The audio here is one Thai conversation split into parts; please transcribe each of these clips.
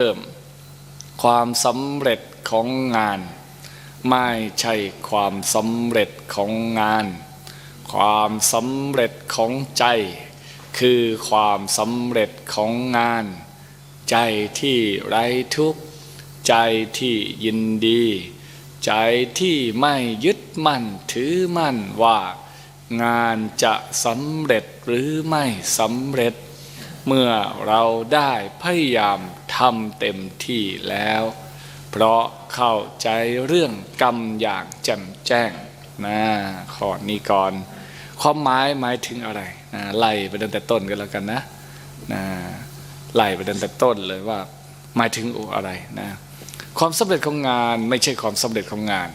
เริ่มความสำเร็จของงาน ไม่ใช่ความสำเร็จของงาน ความสำเร็จของใจ คือความสำเร็จของงาน ใจที่ไร้ทุกข์ ใจที่ยินดี ใจที่ไม่ยึดมั่นถือมั่นว่า งานจะสำเร็จหรือไม่สำเร็จ เมื่อเราได้พยายาม ทำเต็มที่แล้ว เพราะเข้าใจเรื่องกรรมอย่างแจ่มแจ้งนะข้อนี้ก่อนความหมายหมายถึงอะไรนะไล่ไปตั้งแต่ต้นกันแล้วกันนะนะไล่ไปตั้งแต่ต้นเลยว่าหมายถึงอะไรนะความสำเร็จของงานไม่ใช่ความสำเร็จของงาน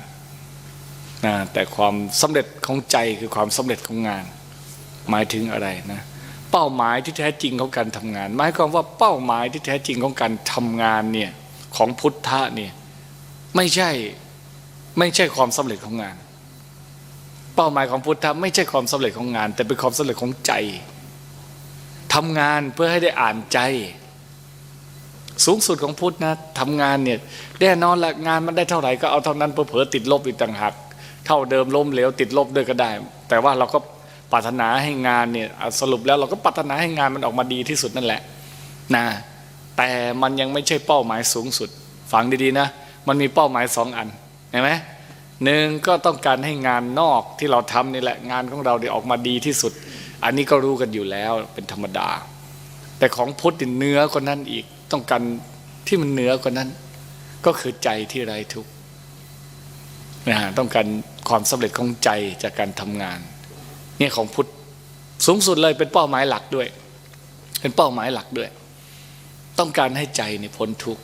นะแต่ความสำเร็จของใจคือความสำเร็จของงาน หมายถึงอะไรนะ เป้าหมายที่แท้จริงของการทำงาน หมายความว่าเป้าหมายที่แท้จริงของการทำงานเนี่ยของพุทธะเนี่ยไม่ใช่ไม่ใช่ความสำเร็จของงาน เป้าหมายของพุทธะไม่ใช่ความสำเร็จของงาน แต่เป็นความสำเร็จของใจทำงานเพื่อให้ได้อ่านใจ สูงสุดของพุทธนะทำงานเนี่ยแน่นอนละงานมันได้เท่าไหร่ก็เอาเท่านั้นเผลอติดลบอีกต่างหากเท่าเดิมล้มเหลวติดลบด้วยก็ได้ แต่ว่าเราก็ ปรารถนาให้งานเนี่ยสรุปแล้วเราก็ปรารถนาให้งานมันออกมาดีที่สุดนั่นแหละนะแต่มันยังไม่ใช่เป้าหมายสูงสุด ฟังดีๆนะมันมีเป้าหมายสองอันเห็นไหมหนึ่งก็ต้องการให้งานนอกที่เราทำนี่แหละงานของเราได้ออกมาดีที่สุด อันนี้ก็รู้กันอยู่แล้วเป็นธรรมดา แต่ของพุทธเนื้อกว่านั้นอีกต้องการที่มันเหนือกว่านั้น ก็คือใจที่ไร้ทุกข์นะฮะต้องการความสำเร็จของใจจากการทำงาน เนี่ยของพุทธสูงสุดเลยเป็นเป้าหมายหลักด้วย เป็นเป้าหมายหลักด้วย ต้องการให้ใจในพ้นทุกข์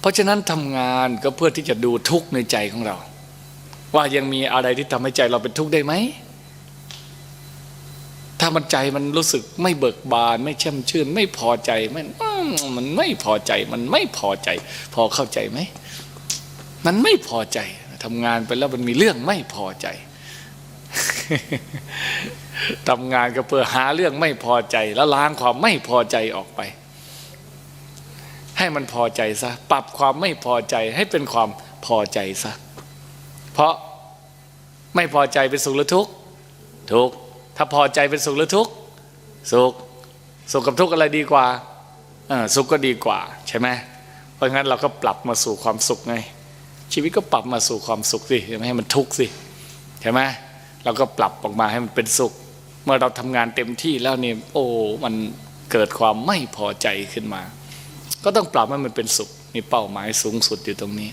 เพราะฉะนั้นทำงานก็เพื่อที่จะดูทุกข์ในใจของเรา ว่ายังมีอะไรที่ทำให้ใจเราเป็นทุกข์ได้ไหมถ้ามันใจมันรู้สึกไม่เบิกบาน ไม่แช่มชื่น ไม่พอใจมันมันไม่พอใจมันไม่พอใจ พอเข้าใจไหมมันไม่พอใจทำงานไปแล้วมันมีเรื่องไม่พอใจ ทำงานก็เพื่อหาเรื่องไม่พอใจ แล้วล้างความไม่พอใจออกไป ให้มันพอใจซะปรับความไม่พอใจให้เป็นความพอใจซะเพราะไม่พอใจเป็นสุขหรือทุกข์ทุกข์ถ้าพอใจเป็นสุขหรือทุกข์สุขสุขกับทุกข์อะไรดีกว่าสุขก็ดีกว่าใช่ไหมเพราะงั้นเราก็ปรับมาสู่ความสุขไงชีวิตก็ปรับมาสู่ความสุขสิไม่ให้มันทุกข์สิใช่ไหม เราก็ปรับออกมาให้มันเป็นสุข เมื่อเราทำงานเต็มที่แล้วนี่โอ้มันเกิดความไม่พอใจขึ้นมา ก็ต้องปรับให้มันเป็นสุขมีเป้าหมายสูงสุดอยู่ตรงนี้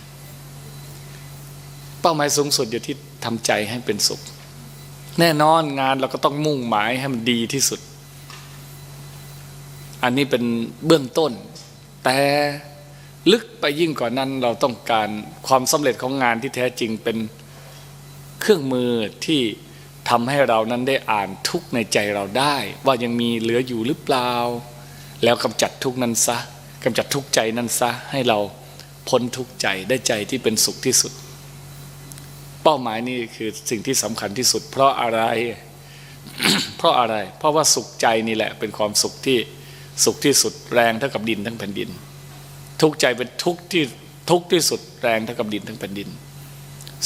เป้าหมายสูงสุดอยู่ที่ทำใจให้เป็นสุข แน่นอนงานเราก็ต้องมุ่งหมายให้มันดีที่สุด อันนี้เป็นเบื้องต้น แต่ลึกไปยิ่งกว่านั้นเราต้องการความสำเร็จของงานที่แท้จริงเป็น เครื่องมือที่ทำให้เรานั้นได้อ่านทุกในใจเราได้ ว่ายังมีเหลืออยู่หรือเปล่า แล้วกำจัดทุกนั้นซะกำจัดทุกใจนั้นซะให้เราพ้นทุกใจได้ใจที่เป็นสุขที่สุด เป้าหมายนี่คือสิ่งที่สำคัญที่สุด เพราะอะไร เพราะอะไร เพราะว่าสุขใจนี่แหละ เป็นความสุขที่สุขที่สุดแรงเท่ากับดินทั้งแผ่นดิน ทุกใจเป็นทุกที่ทุกที่สุดแรงเท่ากับดินทั้งแผ่นดิน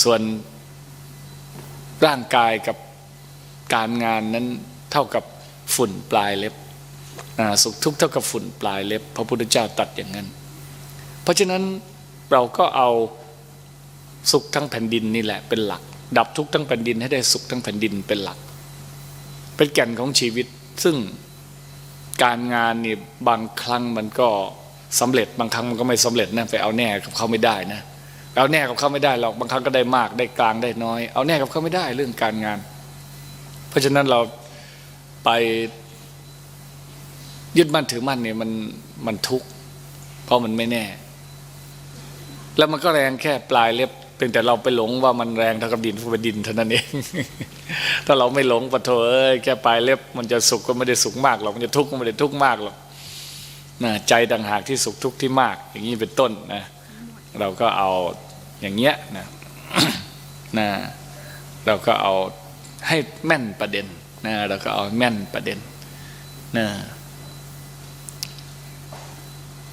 ส่วน ร่างกายกับการงานนั้นเท่ากับฝุ่นปลายเล็บสุขทุกข์เท่ากับฝุ่นปลายเล็บ พระพุทธเจ้าตัดอย่างนั้น เพราะฉะนั้นเราก็เอาสุขทั้งแผ่นดินนี่แหละเป็นหลัก ดับทุกข์ทั้งแผ่นดินให้ได้สุขทั้งแผ่นดินเป็นหลัก เป็นแก่นของชีวิตซึ่งการงานนี่บางครั้งมันก็สำเร็จบางครั้งมันก็ไม่สำเร็จนะไปเอาแน่กับเขาไม่ได้นะ เอาแน่กับเขาไม่ได้หรอกบางครั้งก็ได้มากได้กลางได้น้อย เอาแน่กับเขาไม่ได้เรื่องการงาน เพราะฉะนั้นเราไปยึดมั่นถือมั่นเนี่ยมันมันทุกข์เพราะมันไม่แน่ แล้วมันก็แรงแค่ปลายเล็บเพียงแต่เราไปหลงว่ามันแรงเท่ากับดินเป็นดินเท่านั้นเอง ถ้าเราไม่หลงปะโถเอ้ยแค่ปลายเล็บมันจะสุขก็ไม่ได้สุขมากหรอกมันจะทุกข์ก็ไม่ได้ทุกข์มากหรอกนะใจต่างหากที่สุขทุกข์ที่มาก อย่างนี้เป็นต้นนะเราก็เอา อย่างเงี้ยนะนะเราก็เอาให้แม่นประเด็นนะเราก็เอาแม่นประเด็นนะ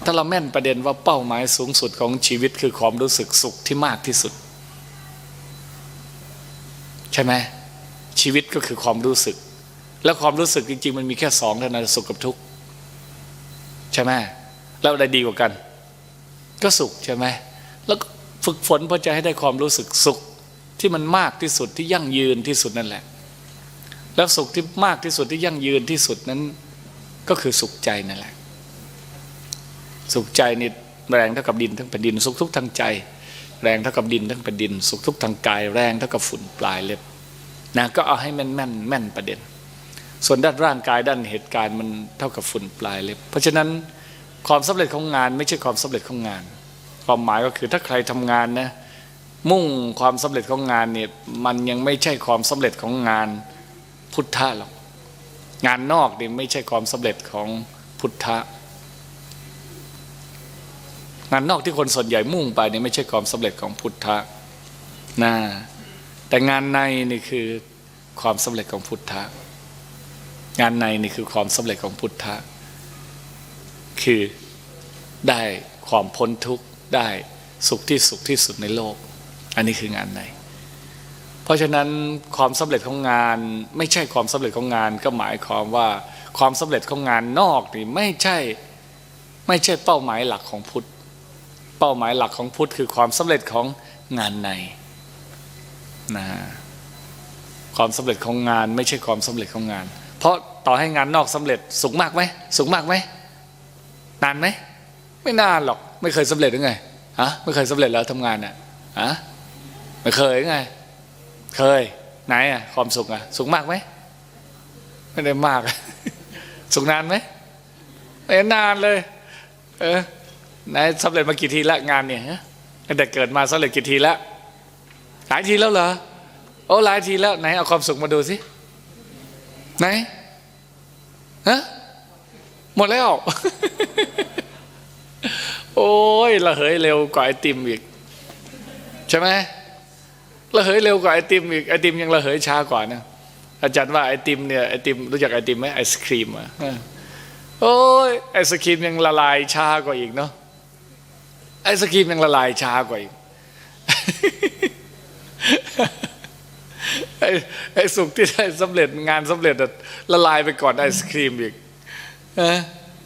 ถ้าเราแม่นประเด็นว่าเป้าหมายสูงสุดของชีวิตคือความรู้สึกสุขที่มากที่สุด ใช่ไหมชีวิตก็คือความรู้สึก แล้วความรู้สึกจริง ๆ มันมีแค่สองเท่านั้นสุขกับทุกข์ใช่ไหมแล้วอะไรดีกว่ากัน ก็สุขใช่ไหมแล้วก็ ฝึกฝนเพื่อจะให้ได้ความรู้สึกสุขที่มันมากที่สุดที่ยั่งยืนที่สุดนั่นแหละ แล้วสุขที่มากที่สุดที่ยั่งยืนที่สุดนั้น ก็คือสุขใจนั่นแหละ สุขใจนี่แรงเท่ากับดินทั้งแผ่นดิน สุขทุกทางใจ แรงเท่ากับดินทั้งแผ่นดิน สุขทุกทางกาย แรงเท่ากับฝุ่นปลายเล็บนะก็เอาให้แม่นแม่นแม่นประเด็น ส่วนด้านร่างกายด้านเหตุการณ์มันเท่ากับฝุ่นปลายเล็บ เพราะฉะนั้นความสำเร็จของงานไม่ใช่ความสำเร็จของงาน ความหมายก็คือถ้าใครทำงานนะมุ่งความสำเร็จของงานเนี่ยมันยังไม่ใช่ความสำเร็จของงานพุทธะหรอกงานนอกเนี่ยไม่ใช่ความสำเร็จของพุทธะงานนอกที่คนส่วนใหญ่มุ่งไปเนี่ยไม่ใช่ความสำเร็จของพุทธะนะแต่งานในนี่คือความสำเร็จของพุทธะงานในนี่คือความสำเร็จของพุทธะคือได้ความพ้นทุกข์ ได้สุขที่สุขที่สุดในโลก อันนี้คืองานใน เพราะฉะนั้นความสำเร็จของงานไม่ใช่ความสำเร็จของงานก็หมายความว่าความสำเร็จของงานนอกนี่ไม่ใช่ไม่ใช่เป้าหมายหลักของพุทธ เป้าหมายหลักของพุทธคือความสำเร็จของงานในนะความสำเร็จของงานไม่ใช่ความสำเร็จของงาน เพราะต่อให้งานนอกสำเร็จสูงมากไหมสูงมากไหมนานไหมไม่นานหรอก ไม่เคยสำเร็จหรือไงฮะไม่เคยสำเร็จแล้วทำงานอะฮะไม่เคยหรือไง เคย ไหนอะความสุขอะ สุขมากไหมไม่ได้มาก สุขนานไหมไม่นานเลย เออไหนสำเร็จมากี่ทีละงานเนี่ยฮะตั้งแต่เกิดมาสำเร็จกี่ทีละหลายทีแล้วเหรอโอ้หลายทีแล้วไหนเอาความสุขมาดูสิไหนฮะหมดแล้ว โอ้ยระเหยเร็วกว่าไอติมอีก ใช่ไหมระเหยเร็วกว่าไอติมอีกไอติมยังระเหยช้ากว่านะอาจารย์ว่าไอติมเนี่ยไอติมรู้จักไอติมไหมไอศครีมอะโอ้ยไอศครีมยังละลายช้ากว่าอีกเนาะไอศครีมยังละลายช้ากว่าอีกไอ้ไอ้สุขที่ได้สำเร็จงานสำเร็จละลายไปก่อนไอศครีมอีกเออ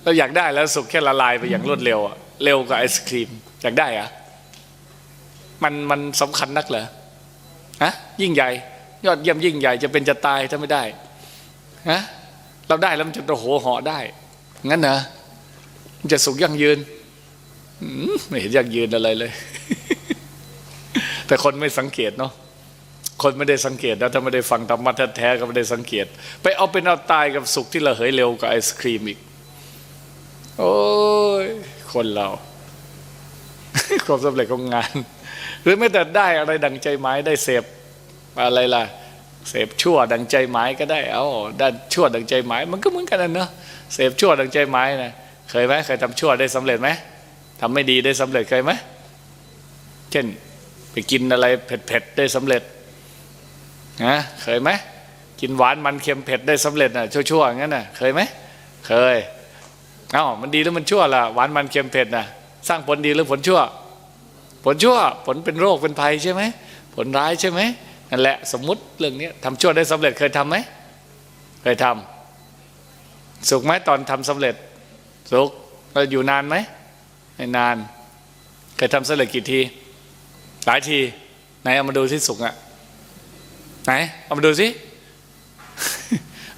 เราอยากได้แล้วสุขแค่ละลายไปอย่างรวดเร็วอะ เร็วกว่าไอศครีมอยากได้อะมันมันสำคัญนักเหรอฮะยิ่งใหญ่ ยอดเยี่ยมยิ่งใหญ่จะเป็นจะตายถ้าไม่ได้ฮะเราได้แล้วมันจะโอ้โหเหาะได้ งั้นเหรอมันจะสุขยั่งยืนอืมไม่เห็นยั่งยืนอะไรเลย แต่คนไม่สังเกตเนาะคนไม่ได้สังเกตนะถ้าไม่ได้ฟังธรรมะแท้ๆก็ไม่ได้สังเกต ไปเอาเป็นเอาตายกับสุขที่ระเหยเร็วกับไอศครีมอีก โอ้ย คนเรา ความสำเร็จของงาน หรือไม่แต่ได้อะไรดังใจหมายได้เสพอะไรล่ะ เสพชั่วดังใจหมายก็ได้ เอาด้านชั่วดังใจหมาย มันก็เหมือนกันนะเนาะเสพชั่วดังใจหมายนะเคยไหมเคยทำชั่วได้สำเร็จไหมทำไม่ดีได้สำเร็จเคยไหมเช่นไปกินอะไรเผ็ดๆได้สำเร็จนะเคยไหมกินหวานมันเค็มเผ็ดได้สำเร็จน่ะชั่วๆงั้นน่ะเคยไหมเคย อ้ามันดีหรือมันชั่วล่ะหวานมันเค็มเผ็ดน่ะสร้างผลดีหรือผลชั่ว ผลชั่ว ผลเป็นโรคเป็นภัยใช่ไหมผลร้ายใช่ไหมนั่นแหละสมมุติเรื่องนี้ทำชั่วได้สำเร็จเคยทำไหมเคยทำสุขไหมตอนทำสำเร็จ สุขเราอยู่นานไหมไม่นาน เคยทำสำเร็จกี่ที หลายทีไหนเอามาดูที่สุขอะไหนเอามาดูสิ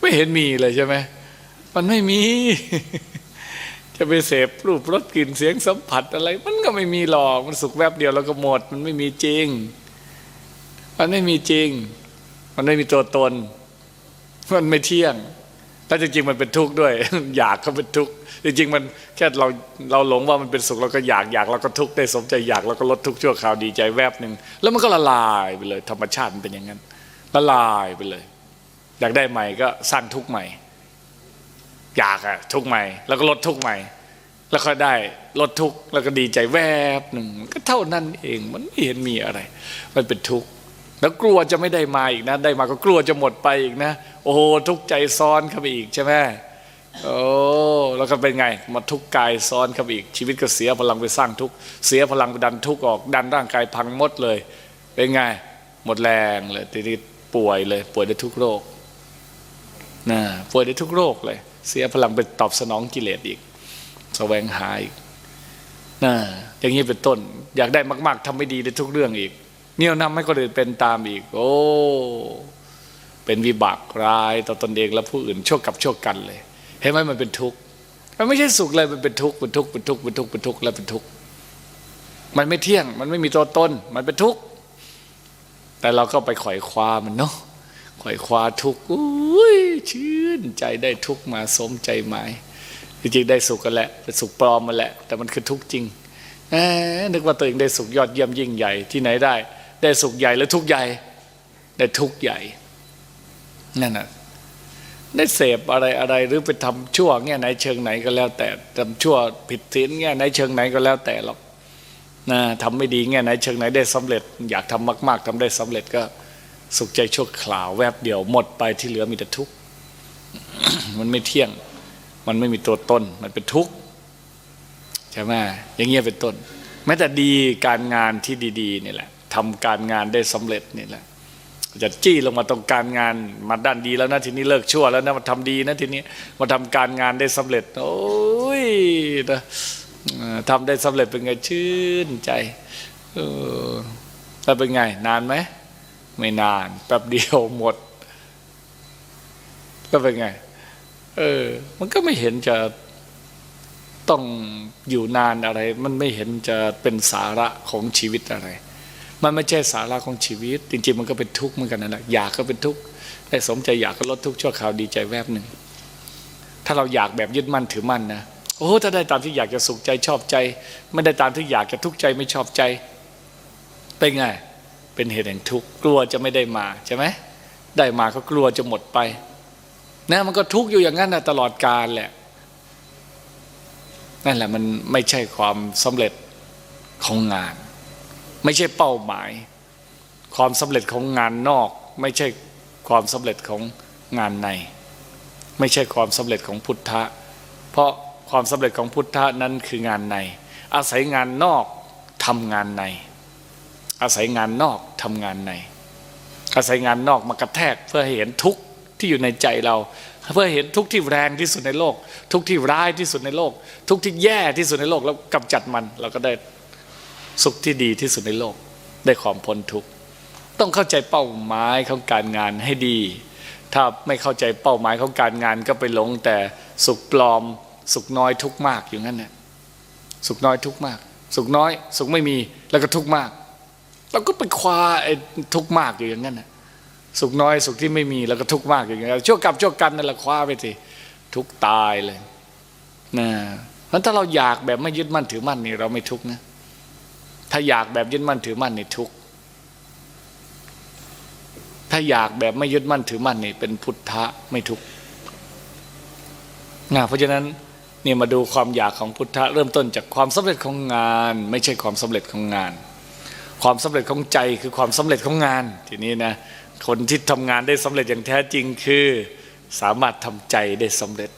ไม่เห็นมีเลยใช่ไหมมันไม่มี จะไปเสพรูปรสกลิ่นเสียงสัมผัสอะไร มันก็ไม่มีหรอกมันสุขแวบเดียวแล้วก็หมด มันไม่มีจริง มันไม่มีจริง มันไม่มีตัวตน มันไม่เที่ยงแล้วจริงๆมันเป็นทุกข์ด้วย อยากก็เป็นทุกข์จริงๆมันแค่เราเราหลงว่ามันเป็นสุขเราก็อยากอยากเราก็ทุกข์ได้สมใจอยากเราก็ลดทุกข์ชั่วคราวดีใจแวบหนึ่งแล้วมันก็ละลายไปเลย ธรรมชาติมันเป็นอย่างนั้นละลายไปเลย อยากได้ใหม่ก็สร้างทุกข์ใหม่ อยากอะทุกใหม่ แล้วก็ลดทุกใหม่ แล้วก็ได้ลดทุกแล้วก็ดีใจแวบหนึ่งก็เท่านั้นเองมันไม่เห็นมีอะไร มันเป็นทุกข์แล้วกลัวจะไม่ได้มาอีกนะ ได้มาก็กลัวจะหมดไปอีกนะ โอ้โหทุกใจซ้อนเข้าไปอีกใช่ไหมโอ้แล้วก็เป็นไงมาทุกกายซ้อนเข้าไปอีก ชีวิตก็เสียพลังไปสร้างทุกเสียพลังไปดันทุกออกดันร่างกายพังหมดเลย เป็นไง หมดแรงเลยทีนี้ป่วยเลย ป่วยได้ทุกโรคนะป่วยได้ทุกโรคเลย เสียพลังไปตอบสนองกิเลสอีกแสวงหาอีกนะอย่างนี้เป็นต้น อยากได้มาก ๆทำไม่ดีในทุกเรื่องอีก เนี่ยนำให้คนอื่นเป็นตามอีก โอ้ เป็นวิบากร้ายต่อตนเองและผู้อื่นชั่วกับชั่วกันเลย เห็นไหมมันเป็นทุกข์มันไม่ใช่สุขเลยมันเป็นทุกข์เป็นทุกข์เป็นทุกข์เป็นทุกข์เป็นทุกข์แล้วเป็นทุกข์มันไม่เที่ยง มันไม่มีตัวตนมันเป็นทุกข์แต่เราก็ไปขวอยคว้ามันเนาะ ขวอยคว้าทุกข์อุ้ยชื่นใจได้ทุกข์มาสมใจหมายจริงๆได้สุขกันแหละเป็นสุขปลอมมาแหละ แต่มันคือทุกข์จริงนึกว่าตัวเองได้สุขยอดเยี่ยมยิ่งใหญ่ที่ไหนได้ ได้สุขใหญ่แล้วทุกข์ใหญ่ได้ทุกข์ใหญ่นั่นน่ะได้เสพอะไรอะไรหรือไปทำชั่วแง่ไหนเชิงไหนก็แล้วแต่ทำชั่วผิดศีลแง่ไหนเชิงไหนก็แล้วแต่หรอกนะทำไม่ดีแง่ไหนเชิงไหนได้สำเร็จ อยากทำมาก ๆทำได้สำเร็จก็ สุขใจชั่วคราวแวบเดียวหมดไปที่เหลือมีแต่ทุกข์มันไม่เที่ยง มันไม่มีตัวตนมันเป็นทุกข์ใช่ไหมอย่างเงี้ยเป็นต้น แม้แต่ดีการงานที่ดีๆนี่แหละทำการงานได้สำเร็จนี่แหละจะจี้ลงมาตรงการงานมาด้านดีแล้วนะทีนี้เลิกชั่วแล้วนะมาทำดีนะทีนี้มาทำการงานได้สำเร็จ โอ้ยนะทำได้สำเร็จเป็นไงชื่นใจเออแล้วเป็นไง นานไหม ไม่นานแป๊บเดียวหมด ก็เป็นไง เออ มันก็ไม่เห็นจะต้องอยู่นานอะไร มันไม่เห็นจะเป็นสาระของชีวิตอะไร มันไม่ใช่สาระของชีวิต จริงๆ มันก็เป็นทุกข์เหมือนกันนั่นแหละอยากก็เป็นทุกข์ได้สมใจอยากก็ลดทุกข์ชั่วคราวดีใจแวบหนึ่งถ้าเราอยากแบบยึดมั่นถือมั่นนะโอ้ถ้าได้ตามที่อยากจะสุขใจชอบใจ ไม่ได้ตามที่อยากจะทุกข์ใจไม่ชอบใจ เป็นไง เป็นเหตุแห่งทุกข์กลัวจะไม่ได้มาใช่ไหมได้มาก็กลัวจะหมดไปนะมันก็ทุกข์อยู่อย่างนั้นนะตลอดกาลแหละนั่นแหละมันไม่ใช่ความสำเร็จของงาน ไม่ใช่เป้าหมาย ความสำเร็จของงานนอก ไม่ใช่ความสำเร็จของงานใน ไม่ใช่ความสำเร็จของพุทธะ เพราะความสำเร็จของพุทธะนั้นคืองานใน อาศัยงานนอกทำงานใน อาศัยงานนอกทำงานใน อาศัยงานนอกมากระแทกเพื่อให้เห็นทุกข์ที่อยู่ในใจเรา เพื่อเห็นทุกข์ที่แรงที่สุดในโลก ทุกข์ที่ร้ายที่สุดในโลก ทุกข์ที่แย่ที่สุดในโลกแล้วกำจัดมันเราก็ได้สุขที่ดีที่สุดในโลก ได้ความพ้นทุกข์ต้องเข้าใจเป้าหมายของการงานให้ดี ถ้าไม่เข้าใจเป้าหมายของการงานก็ไปหลงแต่สุขปลอม สุขน้อยทุกข์มากอยู่งั้นน่ะสุขน้อยทุกข์มาก สุขน้อย สุขไม่มีแล้วก็ทุกข์มาก เราก็ไปคว้าไอ้ทุกมากอยู่อย่างนั้นนะสุขน้อยสุขที่ไม่มีแล้วก็ทุกมากอยู่อย่างนั้นชั่วกับชั่วกันนั่นแหละคว้าไปสิทุกตายเลยนะเพราะถ้าเราอยากแบบไม่ยึดมั่นถือมั่นนี่เราไม่ทุกนะ ถ้าอยากแบบยึดมั่นถือมั่นนี่ทุกถ้าอยากแบบไม่ยึดมั่นถือมั่นนี่เป็นพุทธะไม่ทุกนะเพราะฉะนั้นเนี่ยมาดูความอยากของพุทธะเริ่มต้นจากความสำเร็จของงาน ไม่ใช่ความสำเร็จของงาน ความสำเร็จของใจคือความสำเร็จของงานทีนี้นะคนที่ทำงานได้สำเร็จอย่างแท้จริงคือ สามารถทำใจได้สำเร็จ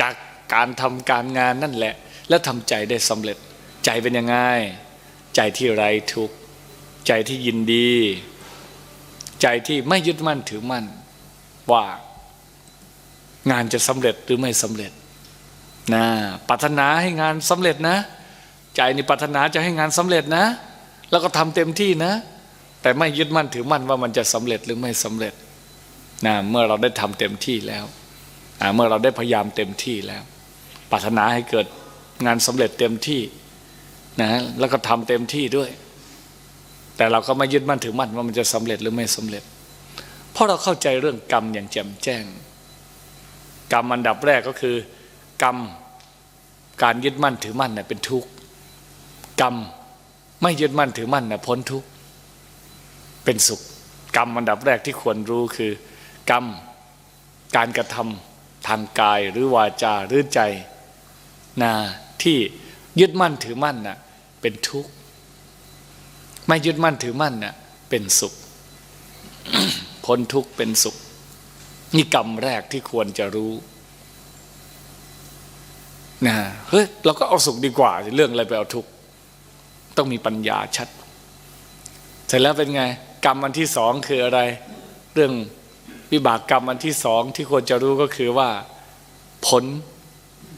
จากการทำการงานนั่นแหละ และทำใจได้สำเร็จ ใจเป็นยังไงใจที่ไร้ทุกข์ใจที่ยินดี ใจที่ไม่ยึดมั่นถือมั่น ว่างานจะสำเร็จหรือไม่สำเร็จนะปรารถนาให้งานสำเร็จนะ ใจนี่ปรารถนาจะให้งานสำเร็จนะ แล้วก็ทำเต็มที่นะ แต่ไม่ยึดมั่นถือมั่นว่ามันจะสำเร็จหรือไม่สำเร็จนะเมื่อเราได้ทำเต็มที่แล้วอ่าเมื่อเราได้พยายามเต็มที่แล้วปรารถนาให้เกิดงานสำเร็จเต็มที่นะแล้วก็ทำเต็มที่ด้วย แต่เราก็ไม่ยึดมั่นถือมั่นว่ามันจะสำเร็จหรือไม่สำเร็จ เพราะเราเข้าใจเรื่องกรรมอย่างแจ่มแจ้ง กรรมอันดับแรกก็คือ กรรมการยึดมั่นถือมั่นเน่ยเป็นทุกข์กรรม ไม่ยึดมั่นถือมั่นน่ะพ้นทุกข์เป็นสุข กรรมอันดับแรกที่ควรรู้คือ กรรมการกระทำทางกายหรือวาจาหรือใจนะที่ยึดมั่นถือมั่นน่ะเป็นทุกข์ไม่ยึดมั่นถือมั่นน่ะเป็นสุข พ้นทุกข์เป็นสุข นี่กรรมแรกที่ควรจะรู้นะเฮ้ยเราก็เอาสุขดีกว่าเรื่องอะไรไปเอาทุกข์ ต้องมีปัญญาชัด เสร็จแล้วเป็นไง กรรมอันที่สองคืออะไร เรื่องวิบากกรรมอันที่สองที่ควรจะรู้ก็คือว่า ผล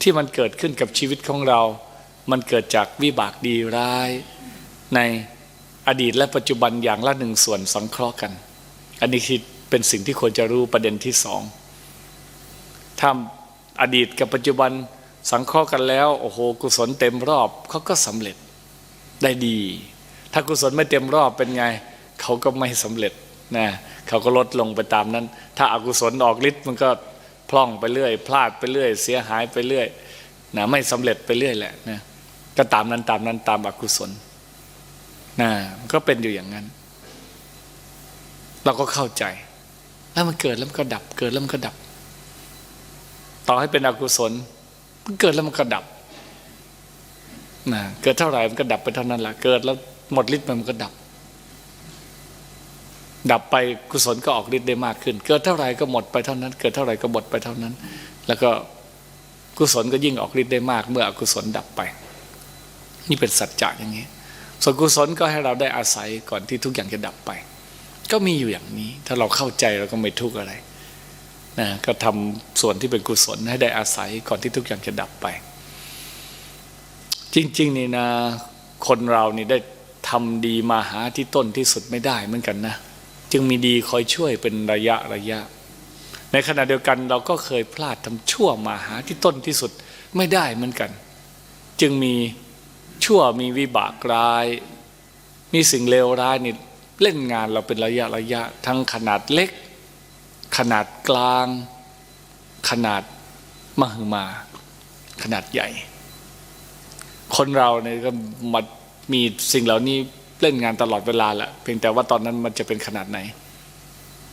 ที่มันเกิดขึ้นกับชีวิตของเรา มันเกิดจากวิบากดีร้าย ในอดีตและปัจจุบันอย่างละหนึ่งส่วนสังเคราะห์กัน อันนี้คือเป็นสิ่งที่ควรจะรู้ประเด็นที่สองถ้าอดีตกับปัจจุบันสังเคราะห์กันแล้ว โอ้โห กุศลเต็มรอบเขาก็สำเร็จ ได้ดี ถ้ากุศลไม่เต็มรอบเป็นไง เขาก็ไม่สำเร็จนะเขาก็ลดลงไปตามนั้น ถ้าอากุศลออกฤทธิ์มันก็พล่องไปเรื่อย พลาดไปเรื่อย เสียหายไปเรื่อยนะไม่สำเร็จไปเรื่อยแหละนะก็ตามนั้นตามนั้นตามอกุศลนะก็เป็นอยู่อย่างนั้น เราก็เข้าใจ แล้วมันเกิดแล้วมันก็ดับ เกิดแล้วมันก็ดับ ต่อให้เป็นอกุศล มันเกิดแล้วมันก็ดับ นะเกิดเท่าไหร่มันก็ดับไปเท่านั้นแหละเกิดแล้วหมดฤทธิ์มันก็ดับ ดับไปกุศลก็ออกฤทธิ์ได้มากขึ้น เกิดเท่าไหร่ก็หมดไปเท่านั้น เกิดเท่าไหร่ก็หมดไปเท่านั้น แล้วก็กุศลก็ยิ่งออกฤทธิ์ได้มาก เมื่ออกุศลดับไป นี่เป็นสัจจะอย่างนี้ส่วนกุศลก็ให้เราได้อาศัยก่อนที่ทุกอย่างจะดับไป ก็มีอยู่อย่างนี้ ถ้าเราเข้าใจเราก็ไม่ทุกข์อะไรนะก็ทำส่วนที่เป็นกุศลให้ได้อาศัยก่อนที่ทุกอย่างจะดับไป จริง ๆ นี่นะ คนเรานี่ได้ทำดีมาหาที่ต้นที่สุดไม่ได้เหมือนกันนะ จึงมีดีคอยช่วยเป็นระยะระยะ ในขณะเดียวกันเราก็เคยพลาดทำชั่วมาหาที่ต้นที่สุดไม่ได้เหมือนกัน จึงมีชั่วมีวิบากร้าย มีสิ่งเลวร้ายนี่เล่นงานเราเป็นระยะระยะ ทั้งขนาดเล็ก ขนาดกลาง ขนาดมหึมา ขนาดใหญ่ คนเราเนี่ยก็มามีสิ่งเหล่านี้เล่นงานตลอดเวลาแหละเพียงแต่ว่าตอนนั้นมันจะเป็นขนาดไหน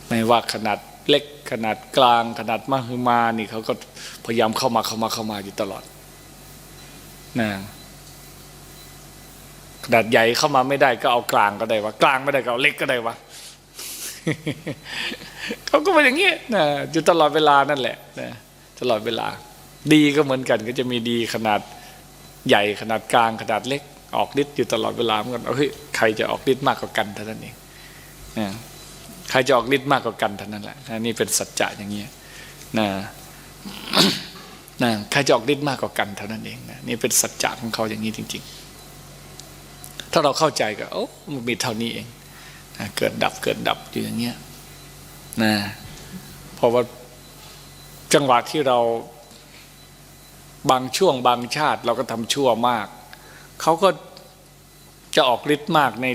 ไม่ว่าขนาดเล็กขนาดกลางขนาดมหึมานี่เขาก็พยายามเข้ามาเข้ามาเข้ามาอยู่ตลอดนะขนาดใหญ่เข้ามาไม่ได้ก็เอากลางก็ได้วะกลางไม่ได้ก็เอาเล็กก็ได้วะเขาก็เป็นอย่างนี้นะอยู่ตลอดเวลานั่นแหละนะตลอดเวลา ดีก็เหมือนกันก็จะมีดีขนาด ใหญ่ขนาดกลางขนาดเล็ก ออกฤทธิ์อยู่ตลอดเวลาเหมือนกันเฮ้ยใครจะออกฤทธิ์มากกว่ากันเท่านั้นเองนะใครจะออกฤทธิ์มากกว่ากันเท่านั้นแหละนี่เป็นสัจจะอย่างเงี้ยนะนะใครจะออกฤทธิ์มากกว่ากันเท่านั้นเองนะนี่เป็นสัจจะของเขาอย่างนี้จริง ๆ ถ้าเราเข้าใจก็โอ้มันมีเท่านี้เองนะเกิดดับเกิดดับอยู่อย่างเงี้ยนะเพราะว่าจังหวะที่เรา บางช่วงบางชาติเราก็ทำชั่วมาก เขาก็จะออกฤทธิ์มากใน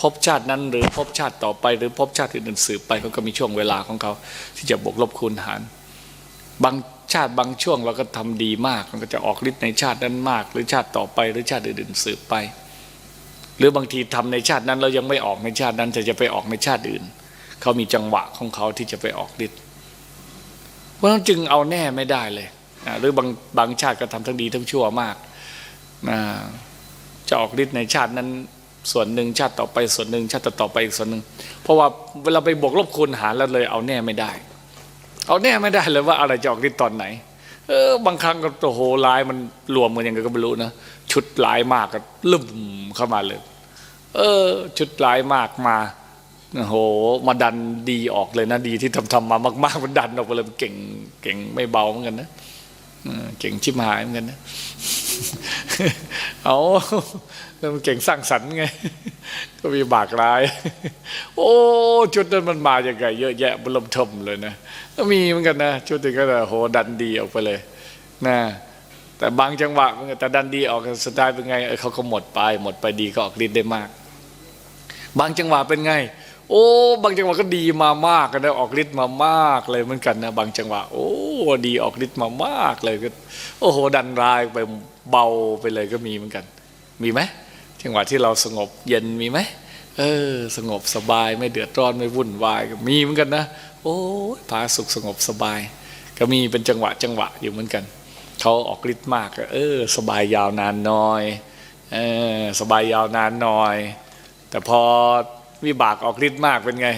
ภพชาตินั้น หรือภพชาติต่อไป หรือภพชาติอื่นๆสืบไปเขาก็มีช่วงเวลาของเขาที่จะบวกลบคูณหาร บางชาติบางช่วงเราก็ทำดีมาก มันก็จะออกฤทธิ์ในชาตินั้นมาก หรือชาติต่อไป หรือชาติอื่นๆสืบไป หรือบางทีทำในชาตินั้นเรายังไม่ออกในชาตินั้นแต่จะไปออกในชาติอื่น เขามีจังหวะของเขาที่จะไปออกฤทธิ์เพราะนั้นจึงเอาแน่ไม่ได้เลย หรือบางบางชาติก็ทำทั้งดีทั้งชั่วมากนะจะออกฤทธิ์ในชาตินั้นส่วนหนึ่งชาติต่อไปส่วนหนึ่งชาติต่อไปอีกส่วนหนึ่งเพราะว่าเวลาไปบวกลบคูณหารแล้วเลยเอาแน่ไม่ได้ เอาแน่ไม่ได้เลยว่าอะไรจะออกฤทธิ์ตอนไหน เออบางครั้งก็โอ้โหลายมันรวมกันยังไงก็ไม่รู้นะชุดลายมากก็ลุ่มเข้ามาเลย เออ ชุดลายมากมาโอ้โหมาดันดีออกเลยนะดีที่ทำทำมามาก ๆ มันดันออกไปเลยเก่งเก่งไม่เบาเหมือนกันนะ เก่งชิบหายเหมือนกันนะเอาแล้วมันเก่งสร้างสรรค์ไง ก็มีบากร้าย โอ้ชุดนั้นมันมาอย่างไงเยอะแยะบลมทมเลยนะก็มีเหมือนกันนะชุดนึงก็โหดันดีออกไปเลยนะแต่บางจังหวะมันแต่ดันดีออกสไตล์เป็นไงเออเขาก็หมดไป หมดไปดีก็ออกฤทธิ์ได้มาก บางจังหวะเป็นไง โอ้บางจังหวะก็ดีมามากนะออกฤทธิ์มามากเลยเหมือนกันนะบางจังหวะ โอ้ดีออกฤทธิ์มามากเลยก็โอ้โหดันรายไปเบาไปเลยก็มีเหมือนกัน มีไหมจังหวะที่เราสงบเย็นมีไหมเออ สงบสบายไม่เดือดร้อนไม่วุ่นวายก็มีเหมือนกันนะโอ้พาสุขสงบสบาย ก็มีเป็นจังหวะจังหวะอยู่เหมือนกันเขาออกฤทธิ์มากก็เออ สบายยาวนานน้อยเออสบายยาวนานน้อย แต่พอ วิบากออกฤทธิ์มากเป็นไง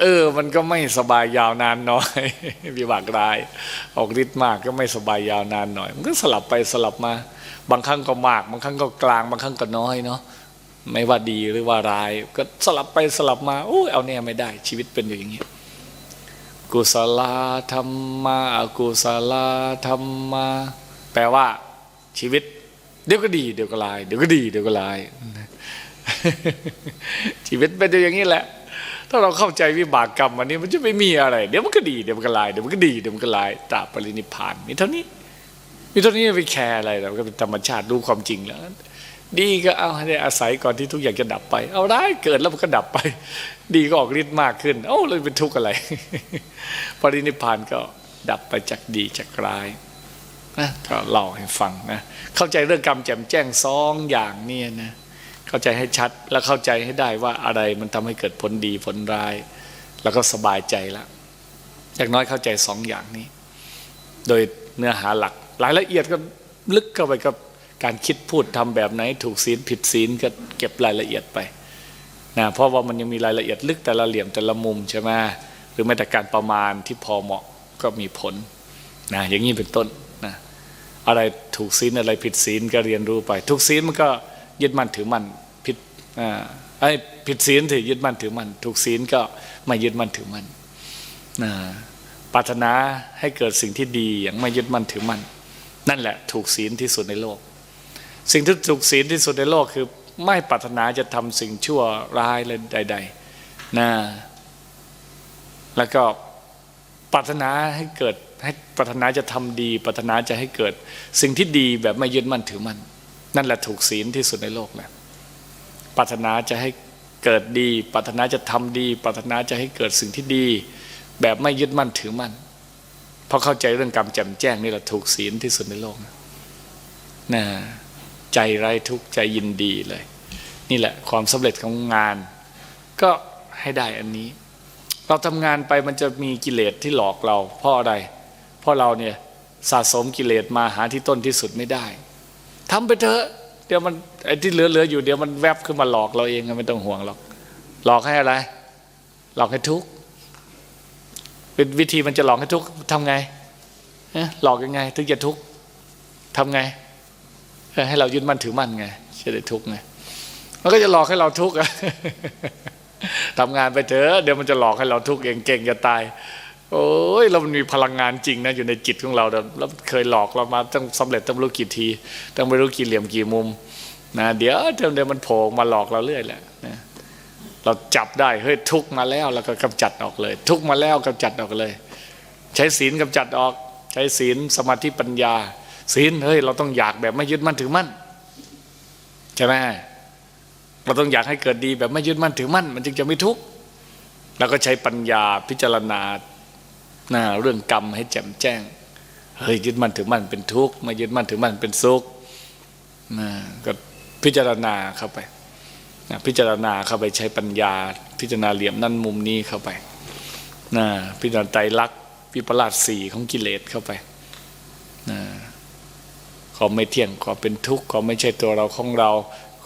เออ มันก็ไม่สบายยาวนานน้อยวิบากร้าย ออกฤทธิ์มากก็ไม่สบายยาวนานหน่อย มันก็สลับไปสลับมา บางครั้งก็มาก บางครั้งก็กลาง บางครั้งก็น้อยเนาะไม่ว่าดีหรือว่าร้าย ก็สลับไปสลับมาโอ้ยเอาเนี่ยไม่ได้ ชีวิตเป็นอย่างนี้กุศลธรรมาอกุศลธรรมาแปลว่าชีวิต เดี๋ยวก็ดี เดี๋ยวก็ลาย เดี๋ยวก็ดี เดี๋ยวก็ลาย ชีวิตเป็นอย่างนี้แหละ ถ้าเราเข้าใจวิบากกรรมวันนี้มันจะไม่มีอะไร เดี๋ยวมันก็ดีเดี๋ยวมันก็ลายเดี๋ยวมันก็ดีเดี๋ยวมันก็ลายตราปรินิพานมีเท่านี้มีเท่านี้ไปแคร์อะไรเราก็เป็นธรรมชาติรู้ความจริงแล้ว ดีก็เอาให้ได้อาศัยก่อนที่ทุกอย่างจะดับไป เอาได้เกิดแล้วมันก็ดับไป ดีก็ออกฤทธิ์มากขึ้นเอ้าเลยเป็นทุกข์อะไร ปรินิพพานก็ดับไปจากดีจากร้ายนะก็เล่าให้ฟังนะเข้าใจเรื่องกรรมแจ่มแจ้งสองอย่างเนี่ยนะ เข้าใจให้ชัดแล้วเข้าใจให้ได้ว่าอะไรมันทำให้เกิดผลดีผลร้าย แล้วก็สบายใจแล้วอย่างน้อยเข้าใจสองอย่างนี้ โดยเนื้อหาหลักรายละเอียดก็ลึกเข้าไปกับการคิดพูดทำแบบไหน ถูกศีลผิดศีลก็เก็บรายละเอียดไปนะเพราะว่ามันยังมีรายละเอียดลึกแต่ละเหลี่ยมแต่ละมุมใช่ไหมหรือแม้แต่การประมาณที่พอเหมาะก็มีผลนะอย่างนี้เป็นต้นนะอะไรถูกศีลอะไรผิดศีลก็เรียนรู้ไป ถูกศีลมันก็ ยึดมั่นถือมั่นผิดอ่ไอ้ผิดศีลถือยึดมั่นถือมั่นถูกศีลก็ไม่ยึดมั่นถือมั่นปรารถนาให้เกิดสิ่งที่ดีอย่างไม่ยึดมั่นถือมั่นนั่นแหละถูกศีลที่สุดในโลก สิ่งที่ถูกศีลที่สุดในโลกคือไม่ปรารถนาจะทำสิ่งชั่วร้ายเลยใด ๆนะแล้วก็ปรารถนาให้เกิดให้ปรารถนาจะทำดี ปรารถนาจะให้เกิดสิ่งที่ดีแบบไม่ยึดมั่นถือมั่น นั่นแหละถูกศีลที่สุดในโลกแหละปรารถนาจะให้เกิดดี ปรารถนาจะทำดี ปรารถนาจะให้เกิดสิ่งที่ดี แบบไม่ยึดมั่นถือมั่นเพราะเข้าใจเรื่องกรรมแจ่มแจ้งนี่แหละถูกศีลที่สุดในโลกนะนะใจไร้ทุกข์ใจยินดีเลย นี่แหละความสำเร็จของงาน ก็ให้ได้อันนี้ เราทำงานไปมันจะมีกิเลสที่หลอกเราเพราะอะไร เพราะเราเนี่ยสะสมกิเลสมาหาที่ต้นที่สุดไม่ได้ ทำไปเถอะเดี๋ยวมันไอ้ที่เหลือๆอยู่เดี๋ยวมันแวบขึ้นมาหลอกเราเองไม่ต้องห่วงหรอก หลอกให้อะไร หลอกให้ทุกข์เป็นวิธีมันจะหลอกให้ทุกข์ทำไงหลอกยังไง ถึงจะทุกข์ทำไงให้เรายึดมั่นถือมั่นไงจะได้ทุกข์ไงมันก็จะหลอกให้เราทุกข์อะทำงานไปเถอะเดี๋ยวมันจะหลอกให้เราทุกข์เองเก่งจะตาย โอ้ยเรามันมีพลังงานจริงนะอยู่ในจิตของเราแล้วเคยหลอกเรามาต้องสำเร็จต้องรู้กี่ทีต้องไม่รู้กี่เหลี่ยมกี่มุมนะเดี๋ยวเดี๋ยวมันโผล่มาหลอกเราเรื่อยแหละนะเราจับได้เฮ้ยทุกมาแล้วแล้วก็กำจัดออกเลย ทุกมาแล้วกำจัดออกเลย ใช้ศีลกำจัดออก ใช้ศีลสมาธิปัญญา ศีลเฮ้ยเราต้องอยากแบบไม่ยึดมั่นถือมั่นใช่ไหมเราต้องอยากให้เกิดดีแบบไม่ยึดมั่นถือมั่นมันจึงจะไม่ทุกข์แล้วก็ใช้ปัญญาพิจารณา นะเรื่องกรรมให้แจ่มแจ้ง เฮ้ยยึดมั่นถือมั่นเป็นทุกข์ไม่ยึดมั่นถือมั่นเป็นสุขนะก็พิจารณาเข้าไปนะพิจารณาเข้าไปใช้ปัญญา พิจารณาเหลี่ยมนั่นมุมนี้เข้าไปนะพิจารณาไตรลักษณ์วิปลาสสี่ของกิเลสเข้าไปนะความไม่เที่ยงความเป็นทุกข์ความไม่ใช่ตัวเราของเรา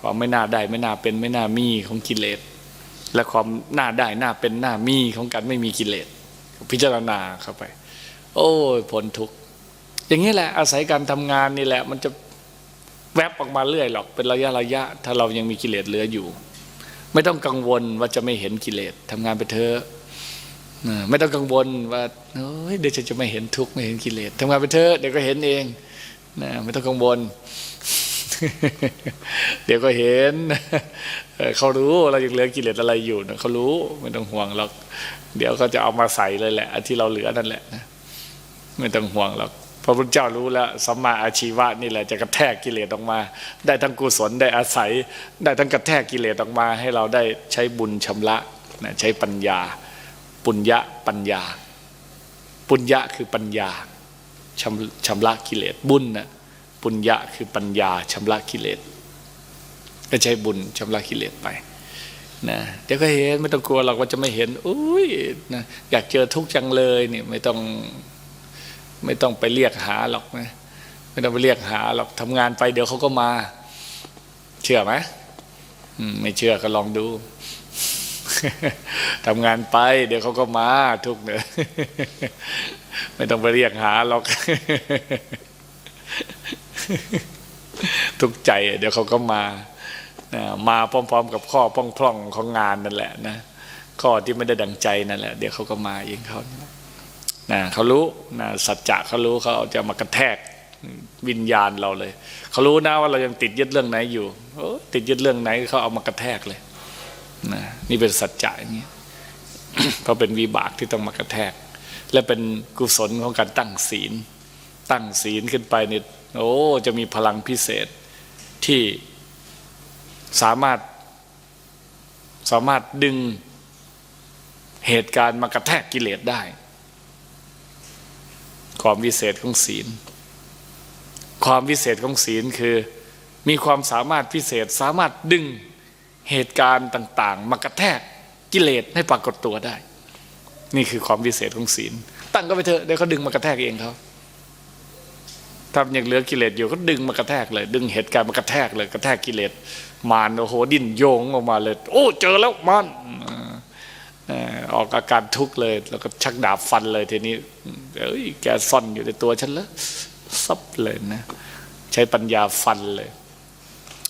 ความไม่น่าได้ไม่น่าเป็นไม่น่ามีของกิเลส และความน่าได้น่าเป็นน่ามีของการไม่มีกิเลส พิจารณาเข้าไป โอ้ยพ้นทุกข์อย่างนี้แหละอาศัยการทำงานนี่แหละ มันจะแวบออกมาเรื่อยหรอกเป็นระยะระยะ ถ้าเรายังมีกิเลสเหลืออยู่ ไม่ต้องกังวลว่าจะไม่เห็นกิเลสทำงานไปเถอะไม่ต้องกังวลว่าเดี๋ยวจะไม่เห็นทุกข์ไม่เห็นกิเลสทำงานไปเถอะเดี๋ยวก็เห็นเองนะไม่ต้องกังวล เดี๋ยวก็เห็นเขารู้เรายังเหลือกิเลสอะไรอยู่นะเขารู้ไม่ต้องห่วงหรอก เดี๋ยวเขาจะเอามาใส่เลยแหละที่เราเหลือนั่นแหละนะไม่ต้องห่วงหรอกพระพุทธเจ้ารู้แล้วสัมมาอาชีวะนี่แหละจะกระแทกกิเลสออกมา ได้ทั้งกุศลได้อาศัย ได้ทั้งกระแทกกิเลสออกมา ให้เราได้ใช้บุญชำระนะใช้ปัญญา ปุญญะปัญญา ปุญญะคือปัญญาชำชำระกิเลสบุญนะปุญญะคือปัญญาชำระกิเลสก็ใช้บุญชำระกิเลสไป นะเดี๋ยวก็เห็นไม่ต้องกลัวหรอกว่าจะไม่เห็นอุ้ยนะอยากเจอทุกข์จังเลยเนี่ยไม่ต้องไม่ต้องไปเรียกหาหรอกนะไม่ต้องไปเรียกหาหรอกทำงานไปเดี๋ยวเขาก็มา เชื่อไหมไม่เชื่อก็ลองดูทำงานไป เดี๋ยวเขาก็มาทุกเนอะไม่ต้องไปเรียกหาหรอก ทุกใจ เดี๋ยวเขาก็มา มาพร้อม ๆ กับข้อป้องพร่องของงานนั่นแหละนะข้อที่ไม่ได้ดังใจนั่นแหละเดี๋ยวเขาก็มาเองเขานะเขารู้นะสัจจะเขารู้เขาจะมากระแทกวิญญาณเราเลย เขารู้นะว่าเรายังติดยึดเรื่องไหนอยู่โอ้ติดยึดเรื่องไหนเขาเอามากระแทกเลยนะนี่เป็นสัจจะอย่างนี้เพราะเป็นวิบากที่ต้องมากระแทก และเป็นกุศลของการตั้งศีล ตั้งศีลขึ้นไปเนี่ยโอ้จะมีพลังพิเศษที่ สามารถสามารถดึงเหตุการณ์มากระแทกกิเลสได้ ความวิเศษของศีล ความวิเศษของศีลคือ มีความสามารถพิเศษสามารถดึงเหตุการณ์ต่าง ๆ มากระแทกกิเลสให้ปรากฏตัวได้ นี่คือความวิเศษของศีล ตั้งก็ไปเถอะเดี๋ยวเขาดึงมากระแทกเองเขา ถ้ายังเหลือกิเลสอยู่เขาดึงมากระแทกเลย ดึงเหตุการณ์มากระแทกเลยกระแทกกิเลสมารโอ้โหดิ้นโยงออกมาเลย โอ้เจอแล้วมารเอ่อออกอาการทุกข์เลย แล้วก็ชักดาบฟันเลยทีนี้เอ้ยแกซ่อนอยู่ในตัวฉันแล้วซับเลยนะใช้ปัญญาฟันเลย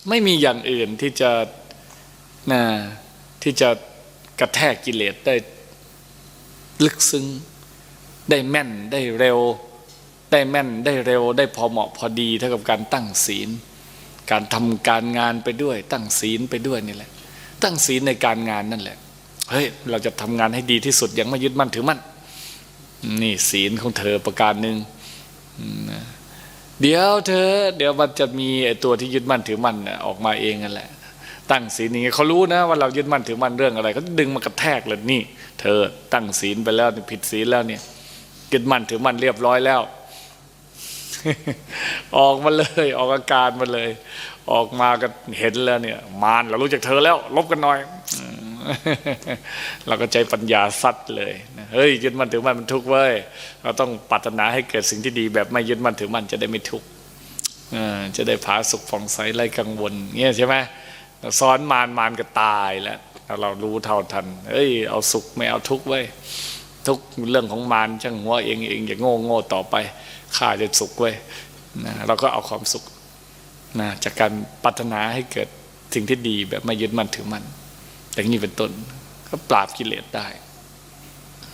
ไม่มีอย่างอื่นที่จะนะที่จะกระแทกกิเลสได้ลึกซึ้งได้แม่นได้เร็ว ได้แม่นได้เร็วได้พอเหมาะพอดีเท่ากับการตั้งศีล การทำการงานไปด้วย ตั้งศีลไปด้วยนี่แหละ ตั้งศีลในการงานนั่นแหละเฮ้ยเราจะทำงานให้ดีที่สุดย่างไม่ยึดมั่นถือมั่นนี่ศีลของเธอประการหนึ่งเดี๋ยวเธอ เดี๋ยวมันจะมีไอตัวที่ยึดมั่นถือมั่นออกมาเองนั่นแหละ ตั้งศีลอย่างเงี้ยเขารู้นะว่าเรายึดมั่นถือมั่นเรื่องอะไรเขาดึงมากระแทกเลยนี่ เธอตั้งศีลไปแล้วผิดศีลแล้วเนี่ยยึดมั่นถือมั่นเรียบร้อยแล้ว ออกมาเลย ออกอาการมาเลย ออกมาก็เห็นแล้วเนี่ย มารเรารู้จักเธอแล้ว ลบกันหน่อยเราก็ใจปัญญาซัดเลยเฮ้ยยึดมั่นถือมั่นมันทุกข์เว้ยเราต้องปรารถนาให้เกิดสิ่งที่ดี แบบไม่ยึดมั่นถือมั่นจะได้ไม่ทุกข์จะได้ผาสุขผ่องใสไร้กังวลเงี้ยใช่ไหมเราซ้อนมารมารก็ตายแล้วเรารู้เท่าทันเอ้ยเอาสุขไม่เอาทุกข์ไว้ยทุกเรื่องของมารช่างหัวเองเองอย่าโง่โง่ต่อไป ข้าจะสุขไว้ยนะเราก็เอาความสุขนะจากการปรารถนาให้เกิดสิ่งที่ดีแบบไม่ยึดมั่นถือมั่นอย่างนี้เป็นต้นก็ปราบกิเลสได้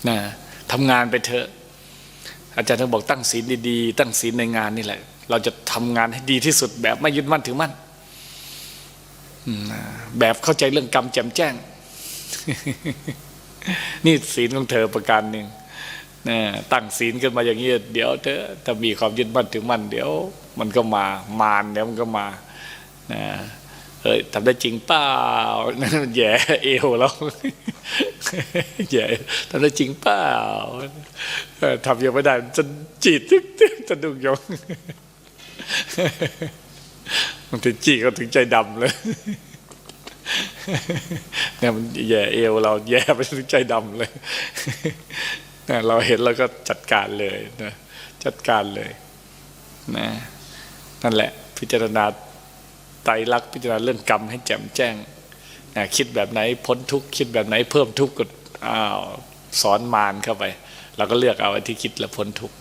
นะทำงานไปเถอะ อาจารย์ท่านบอกตั้งศีลดีๆ ตั้งศีลในงานนี่แหละ เราจะทำงานให้ดีที่สุดแบบไม่ยึดมั่นถือมั่นแบบเข้าใจเรื่องกรรมแจ่มแจ้ง นี่ศีลของเธอประการหนึ่ง นะตั้งศีลขึ้นมาอย่างนี้เดี๋ยวเธอถ้ามีความยึดมั่นถือมั่นเดี๋ยว มันก็มามารเดี๋ยวมันก็มานะเฮ้ยทำได้จริงเปล่าแย่เอวแล้วแย่ทำได้จริงเปล่าทำยังไม่ได้จะจีดตึ๊กตึ๊กจะดุกยงมันถึงจีก็ถึงใจดำเลยเนี่ยมันแย่เอวเราแย่ไปถึงใจดำเลย นะเราเห็นแล้วก็จัดการเลยนะจัดการเลยนะนั่นแหละพิจารณาไตรลักษณ์พิจารณาเรื่องกรรมให้แจ่มแจ้งนะคิดแบบไหนพ้นทุกข์คิดแบบไหนเพิ่มทุกข์ก็อ้าวสอนมารเข้าไปเราก็เลือกเอาที่คิดแล้วพ้นทุกข์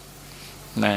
นะ